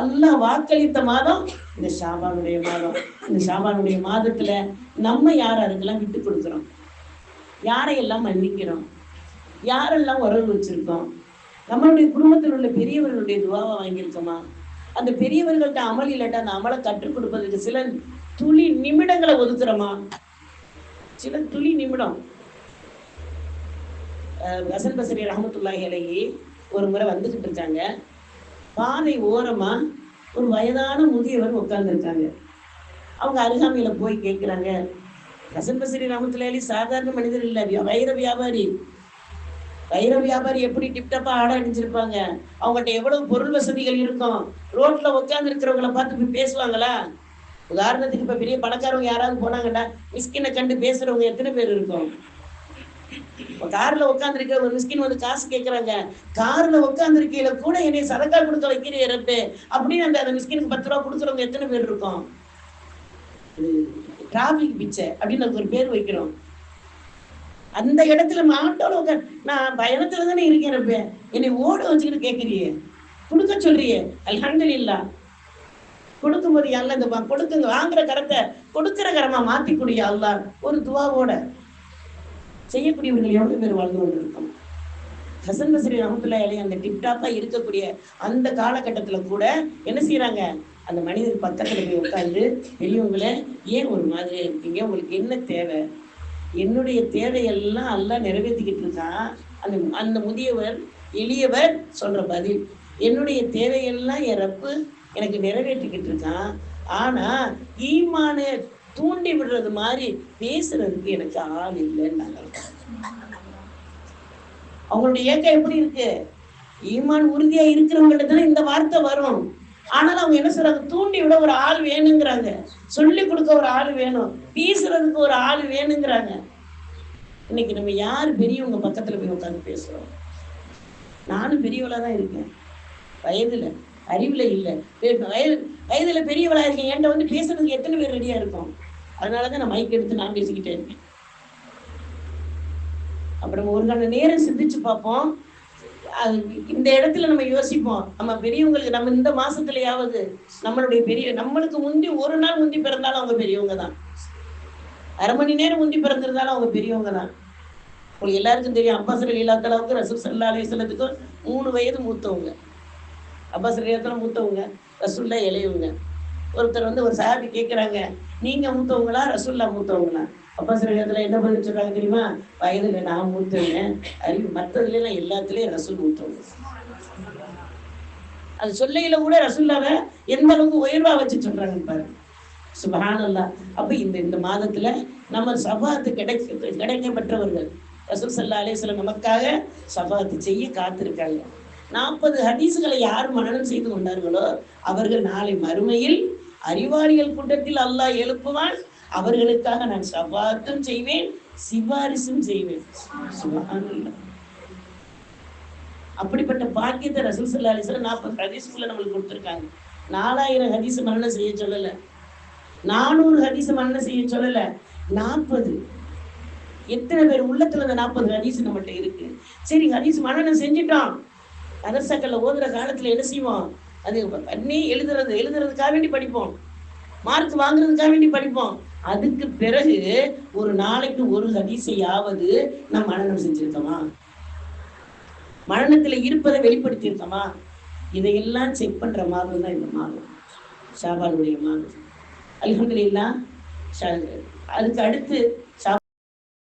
அல்லாஹ் வாக்களித்த மாதம் இந்த ஷாபானுடைய மாதம். இந்த ஷாபானுடைய மாதத்துல நம்ம யார் அதுக்கெல்லாம் விட்டு கொடுக்குறோம்? யாரையெல்லாம் மன்னிக்கிறோம்? யாரெல்லாம் உறவு வச்சிருக்கோம்? நம்மளுடைய குடும்பத்தில் உள்ள பெரியவர்களுடைய துவாவை வாங்கியிருக்கோமா? அந்த பெரியவர்கள்ட்ட அமல் இல்லாட்டா அந்த அமலை கற்றுக் கொடுப்பதற்கு சில துளி நிமிடங்களை ஒதுக்குறோமா? சில துளி நிமிடம். வசன் ஹசன் பசரி ரஹமத்துல்லாஹி அலைஹி ஒரு முறை வந்துகிட்டு இருக்காங்க. பாதை ஓரமா ஒரு வயதான முதியவர் உட்கார்ந்துருக்காங்க. அவங்க அருகாமையில போய் கேட்குறாங்க ஹசன் பசரி சாதாரண மனிதர் இல்லை வைர வியாபாரி. வைர வியாபாரி எப்படி டிப்டப்பா ஆட அணிஞ்சிருப்பாங்க? அவங்ககிட்ட எவ்வளவு பொருள் வசதிகள் இருக்கும்? ரோட்ல உட்கார்ந்து இருக்கிறவங்கள பார்த்து பேசுவாங்களா? உதாரணத்துக்கு இப்ப பெரிய பணக்காரவங்க யாராவது போனாங்கன்னா மிஸ்கினை கண்டு பேசுறவங்க எத்தனை பேர் இருக்கும்? கார்ல உட்காந்துருக்க ஒரு மிஸ்கின் வந்து காசு கேட்கறாங்க கார்ல உட்காந்துருக்கையில கூட என்னை சதக்கா கொடுக்க வைக்கிறீ இறப்பு அப்படின்னு அந்த அந்த மிஸ்கினுக்கு பத்து ரூபா கொடுக்குறவங்க எத்தனை பேர் இருக்கும்? டிராபிக் பிச்சை அப்படின்னு அதுக்கு ஒரு பேர் வைக்கிறோம். அந்த இடத்துல ஆட்டோல உட்கார் நான் பயணத்துல தானே இருக்கேன் ரப்பே. என்னை ஓட வச்சுக்கிட்டு கேட்குறியே கொடுக்க சொல்றியே. அல்ஹம்துலில்லா. கொடுக்கும்போது அல்ல இந்த கொடுக்குங்க வாங்குற கரத்தை கொடுக்குற கரமா மாத்திக்கூடிய அல்லா ஒரு துவாவோட. செய்யக்கூடியவர்கள் எவ்வளவு பேர் வாழ்ந்து கொண்டிருக்கோம்? ஹசன் பசரி ரஹமத்துல்லா அலி அந்த டிப்டாப்பா இருக்கக்கூடிய அந்த காலகட்டத்துல கூட என்ன செய்யறாங்க அந்த மனிதர் பக்கத்துல போய் உட்காந்து பெரியவங்களே ஏன் ஒரு மாதிரி இருக்கீங்க? உங்களுக்கு என்ன தேவை? என்னுடைய தேவையெல்லாம் எல்லாம் நிறைவேற்றிக்கிட்டு இருக்கான் அந்த அந்த முதியவர் எளியவர் சொல்ற பதில் என்னுடைய தேவையெல்லாம் என் ரப்பு எனக்கு நிறைவேற்றிக்கிட்டு இருக்கான். ஆனா ஈமானு தூண்டி விடுறது மாதிரி பேசுறதுக்கு எனக்கு ஆள் இல்லைன்னாங்க அவங்களுடைய ஏக்கம் எப்படி இருக்கு? ஈமான் உறுதியா இருக்கிறவங்கள்ட்ட தானே இந்த வார்த்தை வரும். ஆனாலும் அவங்க என்ன சொல்றாங்க? தூண்டி விட ஒரு ஆள் வேணுங்கிறாங்க. சொல்லி கொடுக்க ஒரு ஆள் வேணும். பேசுறதுக்கு ஒரு ஆள் வேணுங்கிறாங்க. இன்னைக்கு நம்ம யார் பெரியவங்க பக்கத்துல போய் உட்காந்து பேசுறோம்? நானும் பெரியவளா தான் இருக்கேன். வயதுல அறிவுல இல்ல. வயது வயதுல பெரியவளா இருக்கேன். என்கிட்ட வந்து பேசுறதுக்கு எத்தனை பேர் ரெடியா இருக்கும்? அதனாலதான் நான் மைக் எடுத்து நான் பேசிக்கிட்டே இருக்கேன் அப்புறம் ஒரு கண நேரம் சிந்திச்சு பார்ப்போம். அது இந்த இடத்துல நம்ம யோசிப்போம். நம்ம பெரியவங்களுக்கு நம்ம இந்த மாசத்துலயாவது நம்மளுடைய பெரிய நம்மளுக்கு முந்தி ஒரு நாள் முந்தி பிறந்தாலும் அவங்க பெரியவங்க தான் அரை மணி நேரம் முந்தி பிறந்திருந்தாலும் அவங்க பெரியவங்க தான் உங்களுக்கு எல்லாருக்கும் தெரியும் அப்பாஸ் அலி இல்லாத்தளவுக்கு ரசூல் சல்லா அலிஸ்லத்துக்கு மூணு வயது மூத்தவங்க. அப்பாஸ் அலி மூத்தவங்க ரசூல்லா இளையவங்க ஒருத்தர் வந்து ஒரு சாபி கேட்குறாங்க நீங்க மூத்தவங்களா ரசூல்லா மூத்தவங்களா? அப்பா சில இடத்துல என்ன பதில் சொல்றாங்க தெரியுமா? வயதுல நான் மூத்தவங்க அறிவு மற்றதுல எல்லாம் எல்லாத்துலயும் ரசூல் மூத்தவங்க. அது சொல்லையில கூட ரசுல்லாவை எந்த அளவுக்கு உயர்வா வச்சு சொல்றாங்க பாருங்க. சுபானல்லா அப்ப இந்த இந்த மாதத்துல நம்ம சபாத்து கிடைக்க கிடைக்க பெற்றவர்கள் ரசூல் சல்லா அலிஸ்லாம் நமக்காக சபாத்து செய்ய காத்திருக்காங்க. நாற்பது ஹதீஸுகளை யார் மனனம் செய்து கொண்டார்களோ அவர்கள் நாளை மறுமையில் அறிவாளிகள் கூட்டத்தில் அல்லாஹ் எழுப்புவான். அவர்களுக்காக நான் சபாத்தும் செய்வேன் சிபாரிசும் செய்வேன். அப்படிப்பட்ட பாக்கியத்தை ரசூல் சல்லா அலிஸ்லாம் நாற்பது ஹதீஸ்க்குள்ள நம்மளுக்கு கொடுத்துருக்காங்க. நாலாயிரம் ஹதீஸ் மரணம் செய்ய சொல்லல. நானூறு ஹதீஸ் மரணம் செய்ய சொல்லல. நாற்பது. எத்தனை பேர் உள்ளத்துல அந்த நாற்பது ஹதீஸ் நம்மகிட்ட இருக்கு. சரி ஹதீஸ் மரணம் செஞ்சிட்டோம் அரசக்கல்ல ஓதுற காலத்துல என்ன செய்வோம் அது பண்ணி எழுதுறது எழுதுறதுக்காக வேண்டி படிப்போம். மார்க் வாங்குறதுக்காக வேண்டி படிப்போம். அதுக்கு பிறகு ஒரு நாளைக்கு ஒரு ஹதீஸையாவது நாம் மரணம் செஞ்சிருக்கோமா? மரணத்துல இருப்பதை வெளிப்படுத்தி இருக்கோமா இதையெல்லாம் செக் பண்ற மாதம் தான் இந்த மாதம் ஷாபாலுடைய மாதம் அல்ஹம்துலில்லாஹ் அதுக்கு அடுத்து